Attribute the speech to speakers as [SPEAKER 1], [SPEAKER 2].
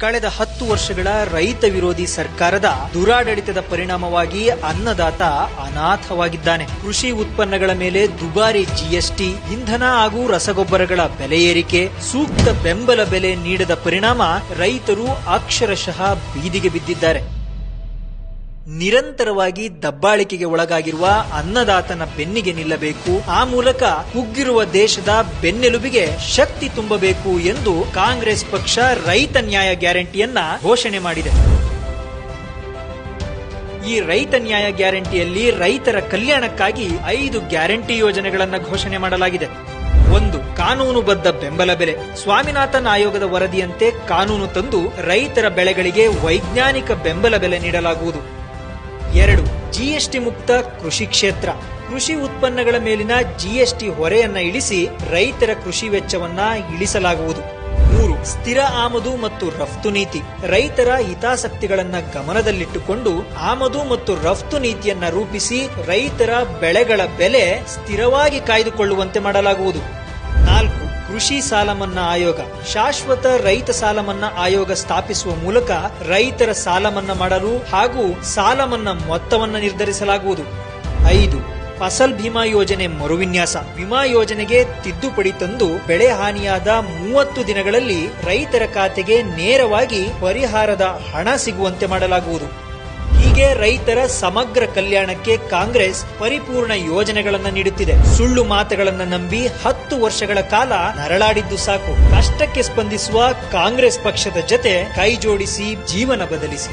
[SPEAKER 1] ಕಳೆದ ಹತ್ತು ವರ್ಷಗಳ ರೈತ ವಿರೋಧಿ ಸರ್ಕಾರದ ದುರಾಡಳಿತದ ಪರಿಣಾಮವಾಗಿ ಅನ್ನದಾತ ಅನಾಥವಾಗಿದ್ದಾನೆ. ಕೃಷಿ ಉತ್ಪನ್ನಗಳ ಮೇಲೆ ದುಬಾರಿ ಜಿಎಸ್ಟಿ ಇಂಧನ ಹಾಗೂ ರಸಗೊಬ್ಬರಗಳ ಬೆಲೆ ಏರಿಕೆ, ಸೂಕ್ತ ಬೆಂಬಲ ಬೆಲೆ ನೀಡದ ಪರಿಣಾಮ ರೈತರು ಅಕ್ಷರಶಃ ಬೀದಿಗೆ ಬಿದ್ದಿದ್ದಾರೆ. ನಿರಂತರವಾಗಿ ದಬ್ಬಾಳಿಕೆಗೆ ಒಳಗಾಗಿರುವ ಅನ್ನದಾತನ ಬೆನ್ನಿಗೆ ನಿಲ್ಲಬೇಕು. ಆ ಮೂಲಕ ಕುಗ್ಗಿರುವ ದೇಶದ ಬೆನ್ನೆಲುಬಿಗೆ ಶಕ್ತಿ ತುಂಬಬೇಕು ಎಂದು ಕಾಂಗ್ರೆಸ್ ಪಕ್ಷ ರೈತ ನ್ಯಾಯ ಗ್ಯಾರಂಟಿಯನ್ನ ಘೋಷಣೆ ಮಾಡಿದೆ. ಈ ರೈತ ನ್ಯಾಯ ಗ್ಯಾರಂಟಿಯಲ್ಲಿ ರೈತರ ಕಲ್ಯಾಣಕ್ಕಾಗಿ ಐದು ಗ್ಯಾರಂಟಿ ಯೋಜನೆಗಳನ್ನು ಘೋಷಣೆ ಮಾಡಲಾಗಿದೆ. ಒಂದು, ಕಾನೂನುಬದ್ಧ ಬೆಂಬಲ ಬೆಲೆ. ಸ್ವಾಮಿನಾಥನ್ ಆಯೋಗದ ವರದಿಯಂತೆ ಕಾನೂನು ತಂದು ರೈತರ ಬೆಳೆಗಳಿಗೆ ವೈಜ್ಞಾನಿಕ ಬೆಂಬಲ ಬೆಲೆ ನೀಡಲಾಗುವುದು. ಎರಡು, ಜಿಎಸ್ಟಿ ಮುಕ್ತ ಕೃಷಿ ಕ್ಷೇತ್ರ. ಕೃಷಿ ಉತ್ಪನ್ನಗಳ ಮೇಲಿನ ಜಿಎಸ್ಟಿ ಹೊರೆಯನ್ನ ಇಳಿಸಿ ರೈತರ ಕೃಷಿ ವೆಚ್ಚವನ್ನ ಇಳಿಸಲಾಗುವುದು. ಮೂರು, ಸ್ಥಿರ ಆಮದು ಮತ್ತು ರಫ್ತು ನೀತಿ. ರೈತರ ಹಿತಾಸಕ್ತಿಗಳನ್ನ ಗಮನದಲ್ಲಿಟ್ಟುಕೊಂಡು ಆಮದು ಮತ್ತು ರಫ್ತು ನೀತಿಯನ್ನ ರೂಪಿಸಿ ರೈತರ ಬೆಳೆಗಳ ಬೆಲೆ ಸ್ಥಿರವಾಗಿ ಕಾಯ್ದುಕೊಳ್ಳುವಂತೆ ಮಾಡಲಾಗುವುದು. ಕೃಷಿ ಸಾಲ ಮನ್ನಾ ಆಯೋಗ. ಶಾಶ್ವತ ರೈತ ಸಾಲ ಮನ್ನಾ ಆಯೋಗ ಸ್ಥಾಪಿಸುವ ಮೂಲಕ ರೈತರ ಸಾಲ ಮನ್ನಾ ಮಾಡಲು ಹಾಗೂ ಸಾಲ ಮನ್ನಾ ಮೊತ್ತವನ್ನು ನಿರ್ಧರಿಸಲಾಗುವುದು. ಐದು. ಫಸಲ್ ಭೀಮಾ ಯೋಜನೆ ಮರುವಿನ್ಯಾಸ. ವಿಮಾ ಯೋಜನೆಗೆ ತಿದ್ದುಪಡಿ ತಂದು ಬೆಳೆ ಹಾನಿಯಾದ ಮೂವತ್ತು ದಿನಗಳಲ್ಲಿ ರೈತರ ಖಾತೆಗೆ ನೇರವಾಗಿ ಪರಿಹಾರದ ಹಣ ಸಿಗುವಂತೆ ಮಾಡಲಾಗುವುದು. ಹೀಗೆ ರೈತರ ಸಮಗ್ರ ಕಲ್ಯಾಣಕ್ಕೆ ಕಾಂಗ್ರೆಸ್ ಪರಿಪೂರ್ಣ ಯೋಜನೆಗಳನ್ನು ನೀಡುತ್ತಿದೆ. ಸುಳ್ಳು ಮಾತುಗಳನ್ನ ನಂಬಿ ಹತ್ತು ವರ್ಷಗಳ ಕಾಲ ನರಳಾಡಿದ್ದು ಸಾಕು. ಕಷ್ಟಕ್ಕೆ ಸ್ಪಂದಿಸುವ ಕಾಂಗ್ರೆಸ್ ಪಕ್ಷದ ಜತೆ ಕೈ ಜೋಡಿಸಿ ಜೀವನ ಬದಲಿಸಿ.